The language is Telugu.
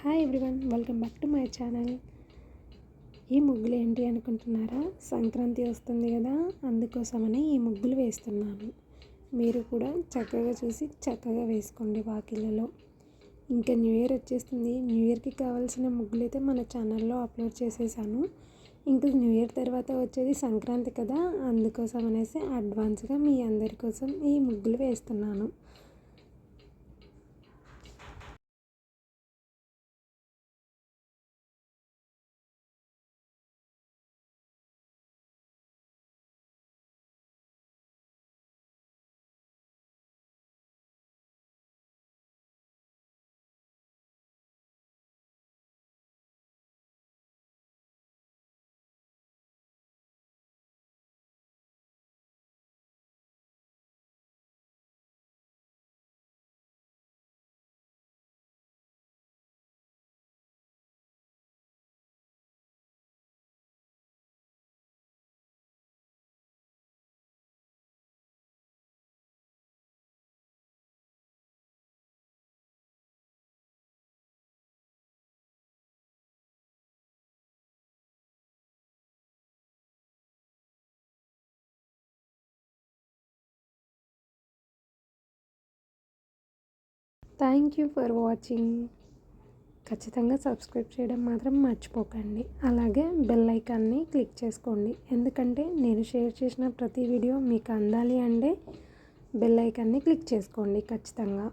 Hi everyone welcome back to my channel ఈ ముగ్గులు ఏంటి అనుకుంటున్నారా? సంక్రాంతి వస్తుంది కదా అందుకోసమని ఈ ముగ్గులు వేస్తున్నాను. మీరు కూడా చక్కగా చూసి చక్కగా వేసుకోండి వాకిళ్ళలో. ఇంకా న్యూ ఇయర్ వచ్చేస్తుంది. న్యూ ఇయర్కి కావాల్సిన ముగ్గులు అయితే మన ఛానల్లో అప్లోడ్ చేసేసాను. ఇంకా న్యూ ఇయర్ తర్వాత వచ్చేది సంక్రాంతి కదా అందుకోసం అనేసి అడ్వాన్స్గా మీ అందరి కోసం ఈ ముగ్గులు వేస్తున్నాను. Thank you for watching. ఖచ్చితంగా సబ్స్క్రైబ్ చేయడం మాత్రం మర్చిపోకండి. అలాగే బెల్ ఐకాన్ని క్లిక్ చేసుకోండి. ఎందుకంటే నేను షేర్ చేసిన ప్రతి వీడియో మీకు అందాలి అంటే బెల్ ఐకాన్ని క్లిక్ చేసుకోండి ఖచ్చితంగా.